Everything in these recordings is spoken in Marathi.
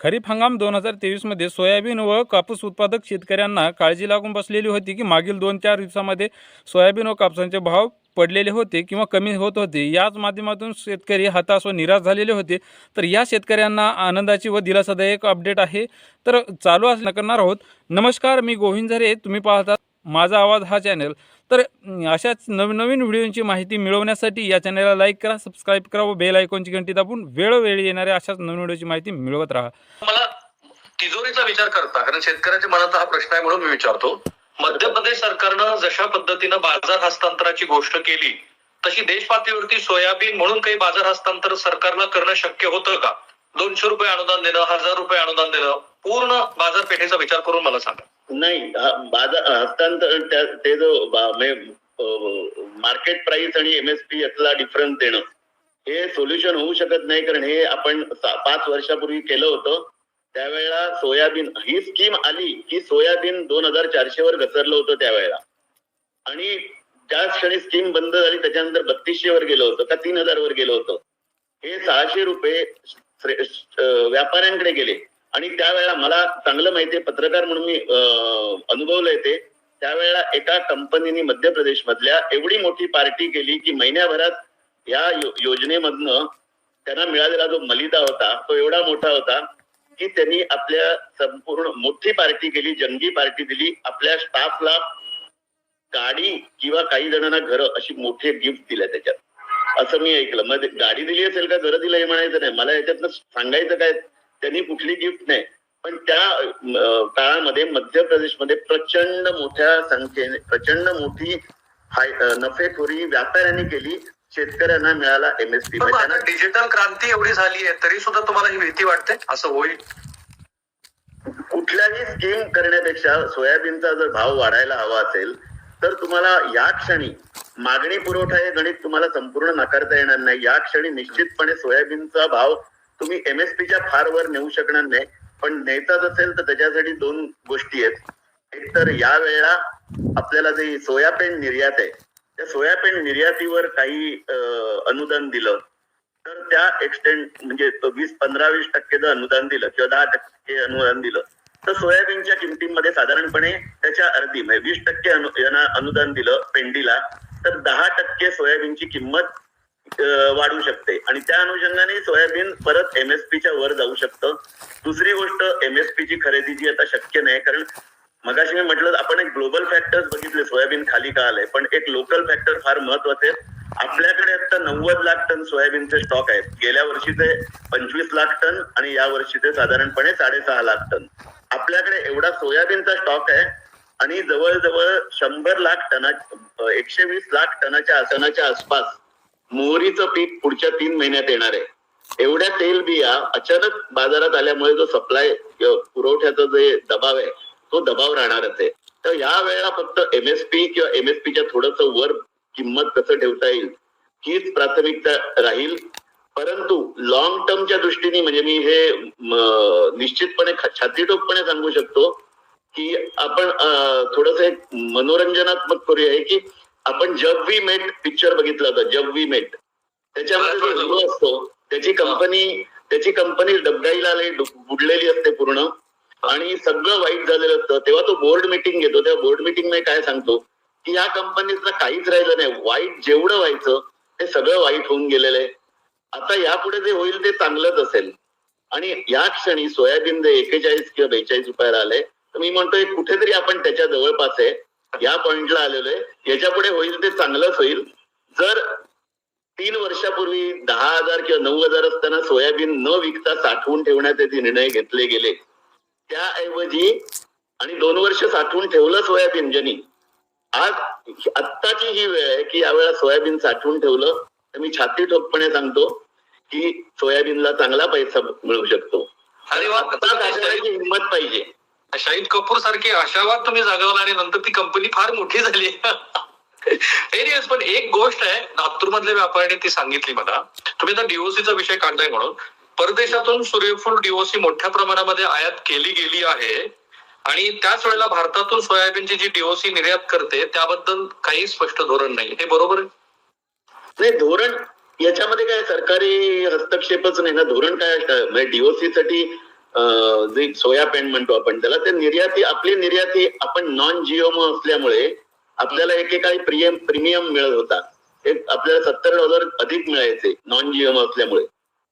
खरीप हंगाम दोन हजार तेवीसमध्ये सोयाबीन व कापूस उत्पादक शेतकऱ्यांना काळजी लागून बसलेली होती की मागील दोन चार दिवसामध्ये सोयाबीन व कापसाचे भाव पडलेले होते किंवा कमी होत होते. याच माध्यमातून शेतकरी हताश व निराश झालेले होते. तर या शेतकऱ्यांना आनंदाची व दिलासादायक अपडेट आहे. तर चालू असं करणार आहोत. नमस्कार मी गोविंद झरे. तुम्ही पाहता माझा आवाज हा चॅनल तर अशाच नवीन नवीन व्हिडिओची माहिती मिळवण्यासाठी या चॅनलला लाईक करा सबस्क्राईब करा व बेल आयकॉनची घंटी दाबून वेळोवेळी येणाऱ्या अशाच नवीन व्हिडिओची माहिती मिळवत राहा. मला तिजोरीचा विचार करता कारण शेतकऱ्याच्या मनात हा प्रश्न आहे म्हणून मी विचारतो. मध्य प्रदेश सरकारनं जशा पद्धतीनं बाजार हस्तांतराची गोष्ट केली तशी देश पातळीवरती सोयाबीन म्हणून काही बाजार हस्तांतर सरकारला करणं शक्य होतं का? दोनशे रुपये अनुदान देणं हजार रुपये अनुदान देणं पूर्ण बाजारपेठेचा विचार करून मला सांगा. नाही बाजार हस्तांतर ते जो मार्केट म्हणजे, प्राइस आणि एमएसपी यातला डिफरन्स देणं हे सोल्युशन होऊ शकत नाही कारण हे आपण पाच वर्षापूर्वी केलं होतं. त्यावेळेला सोयाबीन ही स्कीम आली की सोयाबीन दोन हजार चारशे वर घसरलं होतं त्यावेळेला. आणि ज्या क्षणी स्कीम बंद झाली त्याच्यानंतर बत्तीसशे वर गेलं होतं का तीन हजार वर गेलं होतं. हे सहाशे रुपये व्यापाऱ्यांकडे गेले. आणि त्यावेळेला मला चांगलं माहितीये पत्रकार म्हणून मी अं, अनुभवलंय ते. त्यावेळेला एका कंपनीने मध्य प्रदेश मधल्या एवढी मोठी पार्टी केली की महिन्याभरात या यो- योजनेमधनं त्यांना मिळालेला जो मलिदा होता तो एवढा मोठा होता की त्यांनी आपल्या संपूर्ण मोठी पार्टी केली जंगी पार्टी दिली. आपल्या स्टाफला गाडी किंवा काही जणांना घरं अशी मोठी गिफ्ट दिल्या त्याच्यात. असं मी ऐकलं. मग गाडी दिली असेल का? घरं दिलं हे म्हणायचं नाही. मला याच्यातनं सांगायचं काय? त्यांनी कुठली गिफ्ट नाही. पण त्या काळामध्ये मध्य प्रदेशमध्ये प्रचंड मोठ्या संख्येने प्रचंड मोठी नफेखोरी व्यापाऱ्यांनी केली. शेतकऱ्यांना मिळाला एमएसपी आता डिजिटल क्रांती एवढी झाली आहे तरी सुद्धा तुम्हाला ही भीती वाटते? असं होईल? कुठल्याही स्कीम करण्यापेक्षा सोयाबीनचा जर भाव वाढायला हवा असेल तर तुम्हाला या क्षणी मागणी पुरवठा हे गणित तुम्हाला संपूर्ण नाकारता येणार नाही. या क्षणी निश्चितपणे सोयाबीनचा भाव तुम्ही एमएसपीच्या फार वर नेऊ शकणार नाही पण न्यायचाच असेल तर त्याच्यासाठी दोन गोष्टी आहेत. एक तर या वेळेला आपल्याला जे सोयाबीन निर्यात आहे त्या सोयाबीन निर्यातीवर काही अनुदान दिलं तर त्या एक्सटेंड म्हणजे वीस पंधरा वीस टक्के जर अनुदान दिलं किंवा दहा टक्के अनुदान दिलं तर सोयाबीनच्या किमतीमध्ये साधारणपणे त्याच्या अर्धी म्हणजे वीस टक्के अनुदान दिलं पेंडीला तर दहा टक्के सोयाबीनची किंमत वाढू शकते. आणि त्या अनुषंगाने सोयाबीन परत एमएसपीच्या वर जाऊ शकतं. दुसरी गोष्ट एमएसपी ची खरेदी जी आता शक्य नाही कारण मगाशी मी म्हटलं आपण एक ग्लोबल फॅक्टर्स बघितले सोयाबीन खाली का आलंय. पण एक लोकल फॅक्टर फार महत्त्वाचे आपल्याकडे आता नव्वद लाख टन सोयाबीनचे स्टॉक आहेत. गेल्या वर्षीचे पंचवीस लाख टन आणि या वर्षीचे साधारणपणे साडेसहा लाख टन. आपल्याकडे एवढा सोयाबीनचा स्टॉक आहे आणि जवळजवळ शंभर लाख टना एकशे वीस लाख टनाच्या आसनाच्या आसपास मोहरीचं पीक पुढच्या तीन महिन्यात येणार आहे. एवढ्या तेल बिया अचानक बाजारात आल्यामुळे जो सप्लाय पुरवठ्याचा जे दबाव आहे तो दबाव राहणारच आहे. तर या वेळेला फक्त एमएसपी किंवा एमएसपीच्या थोडस वर किंमत कसं ठेवता येईल हीच प्राथमिकता राहील. परंतु लॉंग टर्मच्या दृष्टीने म्हणजे मी हे निश्चितपणे छातीटोकपणे सांगू शकतो की आपण थोडस एक मनोरंजनात्मक करूया की आपण जब वी मेट पिक्चर बघितला होता जब वी मेट. त्याच्यामध्ये जो हिरो असतो त्याची कंपनी त्याची कंपनी डबडाईला आली बुडलेली असते पूर्ण. आणि सगळं वाईट झालेलं असतं. तेव्हा तो बोर्ड मिटिंग घेतो. त्या बोर्ड मिटिंगमध्ये काय सांगतो? की या कंपनीतलं काहीच राहिलं नाही. वाईट जेवढं व्हायचं ते सगळं वाईट होऊन गेलेलं आहे. आता यापुढे जे होईल ते चांगलंच असेल. आणि या क्षणी सोयाबीन जे एकेचाळीस किंवा बेचाळीस रुपयाला आलंय तर मी म्हणतोय कुठेतरी आपण त्याच्या जवळपास आहे. या पॉइंटला आलेलो आहे. याच्यापुढे होईल ते चांगलंच होईल. जर तीन वर्षापूर्वी दहा हजार किंवा नऊ हजार असताना सोयाबीन न विकता साठवून ठेवण्याचे जे निर्णय घेतले गेले त्याऐवजी आणि दोन वर्ष साठवून ठेवलं सोयाबीन ज्यांनी आज आत्ताची ही वेळ आहे की यावेळेला सोयाबीन साठवून ठेवलं तर मी छाती ठोकपणे सांगतो की सोयाबीनला चांगला पैसा मिळू शकतो. हिंमत पाहिजे. शाहिद कपूर सारखी आशावाद तुम्ही जागवला आणि नंतर ती कंपनी फार मोठी झाली. एरियस पण एक गोष्ट आहे नागपूर मधल्या व्यापाऱ्याने ती सांगितली मला. तुम्ही आता डीओसीचा विषय काढताय म्हणून. परदेशातून सूर्यफूल डीओसी मोठ्या प्रमाणामध्ये आयात केली गेली आहे. आणि त्याच वेळेला भारतातून सोयाबीनची जी डीओसी निर्यात करते त्याबद्दल काही स्पष्ट धोरण नाही. हे बरोबर आहे? नाही धोरण याच्यामध्ये काय सरकारी हस्तक्षेपच नाही ना. धोरण काय डीओसी म्हणजे साठी जे सोया पेंट म्हणतो आपण त्याला ते निर्याती आपली निर्याती आपण नॉन जिओमो असल्यामुळे आपल्याला एकेकाळी प्रियम प्रीमियम मिळत होता. एक आपल्याला सत्तर डॉलर अधिक मिळायचे नॉन जिओमो असल्यामुळे.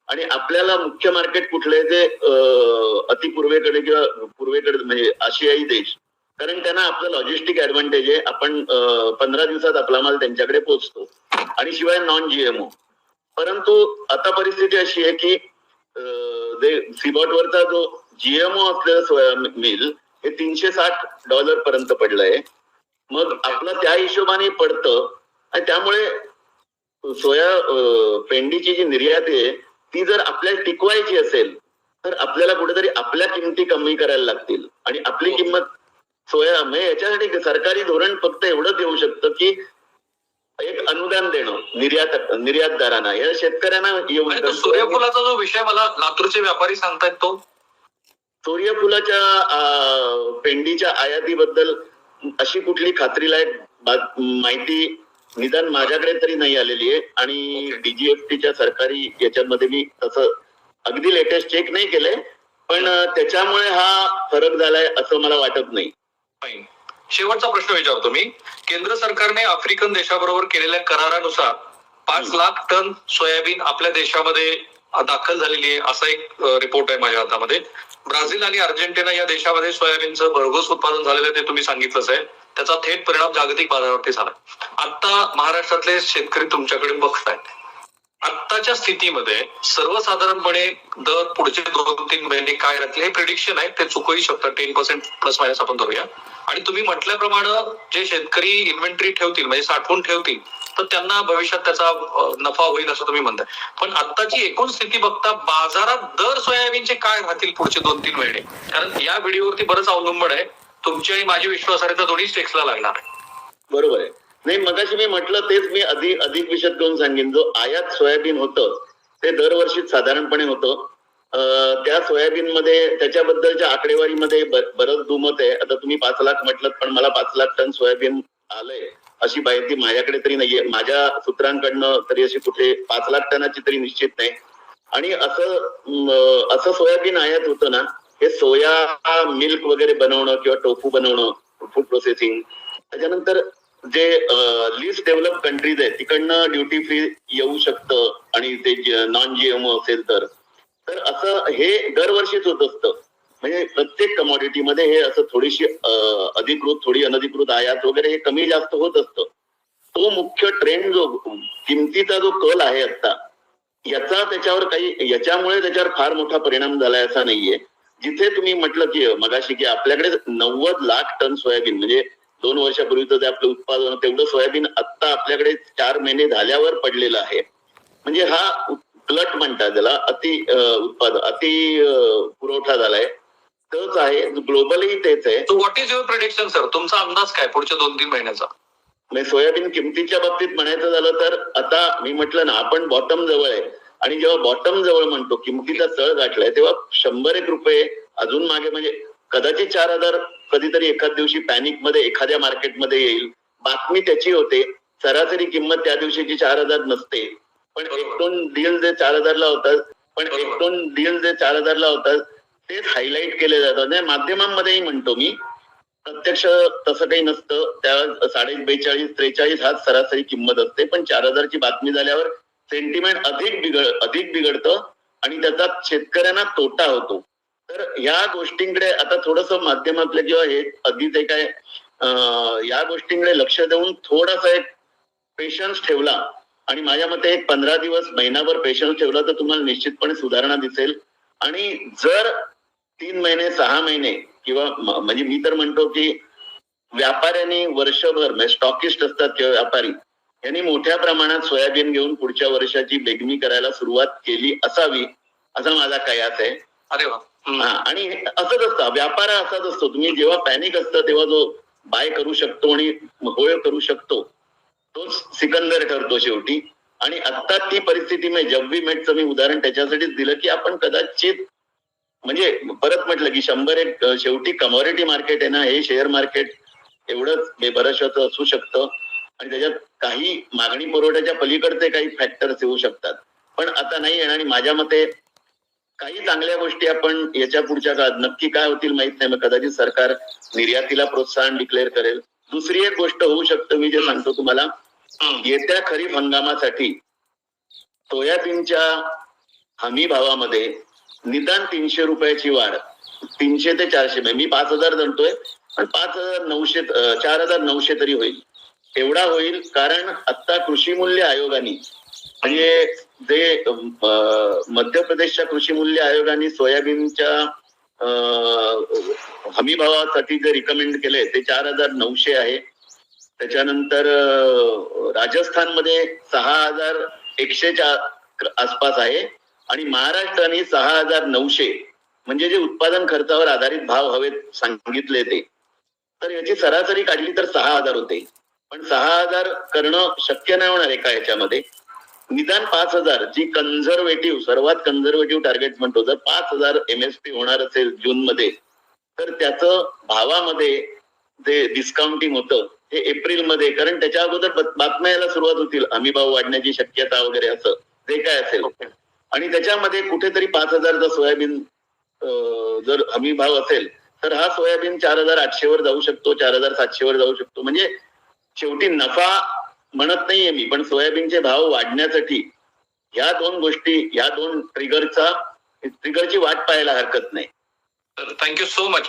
आणि आपल्याला मुख्य मार्केट कुठले ते अति अतिपूर्वेकडे किंवा पूर्वेकडे म्हणजे आशियाई देश कारण त्यांना आपलं लॉजिस्टिक ऍडव्हान्टेज आहे. आपण पंधरा दिवसात आपला माल त्यांच्याकडे पोहोचतो. आणि शिवाय नॉन जीएमओ परंतु आता परिस्थिती अशी आहे की जे सीबॉट वरचा जो जीएमओ असलेला मिल हे तीनशे साठ डॉलर पर्यंत पडलंय. मग आपलं त्या हिशोबाने पडतं. आणि त्यामुळे सोया पेंडीची जी निर्यात आहे ती जर आपल्याला टिकवायची असेल तर आपल्याला कुठेतरी आपल्या किमती कमी करायला लागतील. आणि आपली किंमत सोया म्हणजे याच्यासाठी सरकारी धोरण फक्त एवढंच येऊ शकतं की एक अनुदान देणं निर्यात निर्यातदारांना या शेतकऱ्यांना तो सूर्यफुलाचा जो विषय मला लातूरचे व्यापारी सांगतायत तो. सूर्यफुलाच्या पेंडीच्या आयातीबद्दल अशी कुठली खात्रीलायक माहिती निदान माझ्याकडे तरी नाही आलेली आहे. आणि. डीजीएफटीच्या सरकारी याच्यामध्ये मी तसं अगदी लेटेस्ट चेक नाही केलंय. पण त्याच्यामुळे हा फरक झालाय असं मला वाटत नाही. शेवटचा प्रश्न विचारतो मी. केंद्र सरकारने आफ्रिकन देशाबरोबर केलेल्या करारानुसार पाच लाख टन सोयाबीन आपल्या देशामध्ये दाखल झालेली आहे असा एक रिपोर्ट आहे माझ्या हातामध्ये. ब्राझील आणि अर्जेंटिना या देशामध्ये सोयाबीनचं भरघोस उत्पादन झालेलं आहे ते तुम्ही सांगितलंच आहे. त्याचा थेट परिणाम जागतिक बाजारावरती झाला. आता महाराष्ट्रातले शेतकरी तुमच्याकडे बघतायत. आत्ताच्या स्थितीमध्ये सर्वसाधारणपणे दर पुढचे दोन तीन महिने काय राहतील हे प्रिडिक्शन आहे. ते चुकूही शकतात. टेन पर्सेंट प्लस मायनस आपण धरूया. आणि तुम्ही म्हटल्याप्रमाणे जे शेतकरी इन्व्हेंटरी ठेवतील म्हणजे साठवून ठेवतील तर त्यांना भविष्यात त्याचा नफा होईल असं तुम्ही म्हणताय. पण आत्ताची एकूण स्थिती बघता बाजारात दर सोयाबीनचे काय राहतील पुढचे दोन तीन महिने? कारण या व्हिडिओवरती बरंच अवलंबन आहे. तुमची आणि माझी विश्वासार्हता दोन्ही स्टेक्सला लागणार आहे. बरोबर आहे. नाही मगाशी मी म्हटलं तेच मी अधिक अधिक विशद करून सांगेन. जो आयात सोयाबीन होतं ते दरवर्षी साधारणपणे होतं. त्या सोयाबीन मध्ये त्याच्याबद्दलच्या आकडेवारीमध्ये बरंच दुमत आहे. आता तुम्ही पाच लाख म्हटलं पण मला पाच लाख टन सोयाबीन आलंय अशी माहिती माझ्याकडे तरी नाहीये. माझ्या सूत्रांकडनं तरी अशी कुठे पाच लाख टनाची तरी निश्चित नाही. आणि असं असं सोयाबीन आयात होतं ना हे सोया मिल्क वगैरे बनवणं किंवा टोफू बनवणं फूड प्रोसेसिंग त्याच्यानंतर जे लिस्ट डेव्हलप कंट्रीज आहेत तिकडनं ड्युटी फ्री येऊ शकतं आणि ते नॉन जीएमओ असेल तर. तर असं हे दरवर्षीच होत असतं. म्हणजे प्रत्येक कमॉडिटीमध्ये हे असं थोडीशी अधिकृत थोडी अनधिकृत आयात वगैरे हे कमी जास्त होत असतं. तो मुख्य ट्रेंड जो किमतीचा जो कल आहे आता याचा त्याच्यावर काही याच्यामुळे त्याच्यावर फार मोठा परिणाम झालाय असा नाहीये. जिथे तुम्ही म्हटलं की मगाशी की आपल्याकडे नव्वद लाख टन सोयाबीन म्हणजे दोन वर्षापूर्वीचं जे आपलं उत्पादन तेवढं सोयाबीन आता आपल्याकडे चार महिने झाल्यावर पडलेलं आहे. म्हणजे हा प्लट म्हणतात त्याला अति उत्पादन अति पुरवठा झालाय. तोच आहे ग्लोबलही तेच आहे. What is your prediction sir तुमचा अंदाज काय पुढच्या दोन तीन महिन्याचा? सोयाबीन किमतीच्या बाबतीत म्हणायचं झालं तर आता मी म्हटलं ना आपण बॉटम जवळ आहे. आणि जेव्हा बॉटम जवळ म्हणतो किमतीचा तळ गाठलाय तेव्हा शंभर एक रुपये अजून मागे म्हणजे कदाचित चार हजार कधीतरी एखाद दिवशी पॅनिकमध्ये एखाद्या मार्केटमध्ये येईल. बातमी त्याची होते. सरासरी किंमत त्या दिवशीची चार हजार नसते. पण एक दोन डील जे चार हजारला होतात पण एक दोन डील जे चार हजारला होतात तेच हायलाईट केले जातात. म्हणजे माध्यमांमध्येही म्हणतो मी प्रत्यक्ष तसं काही नसतं. त्या साडे बेचाळीस त्रेचाळीस हाच सरासरी किंमत असते. पण चार हजारची बातमी झाल्यावर सेंटिमेंट अधिक बिघड अधिक बिघडतं आणि त्याचा शेतकऱ्यांना तोटा होतो. तर या गोष्टींकडे आता थोडस माध्यमातलं किंवा हे अगदी ते काय या गोष्टींकडे लक्ष देऊन थोडासा एक पेशन्स ठेवला आणि माझ्या मते एक पंधरा दिवस महिनाभर पेशन्स ठेवला तर तुम्हाला निश्चितपणे सुधारणा दिसेल. आणि जर तीन महिने सहा महिने किंवा म्हणजे मी तर म्हणतो की व्यापाऱ्यांनी वर्षभर म्हणजे स्टॉकिस्ट असतात किंवा व्यापारी यांनी मोठ्या प्रमाणात सोयाबीन घेऊन पुढच्या वर्षाची बेगमी करायला सुरुवात केली असावी असा माझा कयास आहे. अरे वा. आणि असंच असतं व्यापार असाच असतो. तुम्ही जेव्हा पॅनिक असतं तेव्हा जो बाय करू शकतो आणि होय करू शकतो तोच सिकंदर ठरतो शेवटी. आणि आता ती परिस्थिती म्हणजे जब्बी मेटचं मी उदाहरण त्याच्यासाठीच दिलं की आपण कदाचित म्हणजे परत म्हटलं की शंभर एक शेवटी कमॉडिटी मार्केट आहे ना हे शेअर मार्केट एवढंच बेभरशाचं असू शकतं. आणि त्याच्यात काही मागणी पुरवठ्याच्या पलीकडचे काही फॅक्टर्स येऊ शकतात. पण आता नाही येणार आणि माझ्या मते काही चांगल्या गोष्टी आपण याच्या पुढच्या काळात नक्की काय होतील माहीत नाही. मग कदाचित सरकार निर्यातीला प्रोत्साहन डिक्लेअर करेल. दुसरी एक गोष्ट होऊ शकतं मी जे सांगतो तुम्हाला. येत्या खरीप हंगामासाठी सोयाबीनच्या हमी भावामध्ये निदान तीनशे रुपयाची वाढ. तीनशे ते चारशे म्हणजे मी पाच हजार धरतोय पण पाच हजार नऊशे चार हजार नऊशे तरी होईल. एवढा होईल कारण आता कृषी मूल्य आयोगाने म्हणजे जे मध्य प्रदेशच्या कृषी मूल्य आयोगाने सोयाबीनच्या हमी भावासाठी जे रिकमेंड केले ते चार हजार नऊशे आहे. त्याच्यानंतर राजस्थानमध्ये सहा हजार एकशेच्या आसपास आहे. आणि महाराष्ट्राने सहा हजार नऊशे म्हणजे जे उत्पादन खर्चावर आधारित भाव हवेत सांगितले ते. तर याची सरासरी काढली तर सहा हजार होते. पण सहा हजार करणं शक्य नाही होणार एका याच्यामध्ये. निदान पाच हजार जी कन्झर्वेटिव्ह सर्वात कन्झर्वेटिव्ह टार्गेट म्हणतो. जर पाच हजार एमएसपी होणार असेल जून मध्ये तर त्याचं भावामध्ये जे डिस्काउंटिंग होतं हे एप्रिलमध्ये कारण त्याच्या अगोदर बत- बातम्या यायला सुरुवात होतील. हमी भाव वाढण्याची शक्यता वगैरे असं जे काय असेल. आणि त्याच्यामध्ये कुठेतरी पाच हजारचा सोयाबीन जर हमी भाव असेल तर हा सोयाबीन चार हजार आठशे वर जाऊ शकतो चार हजार सातशे वर जाऊ शकतो. म्हणजे शेवटी नफा म्हणत नाहीये मी पण सोयाबीनचे भाव वाढण्यासाठी या दोन गोष्टी या दोन ट्रिगरचा ट्रिगरची वाट पाहायला हरकत नाही. Thank you so much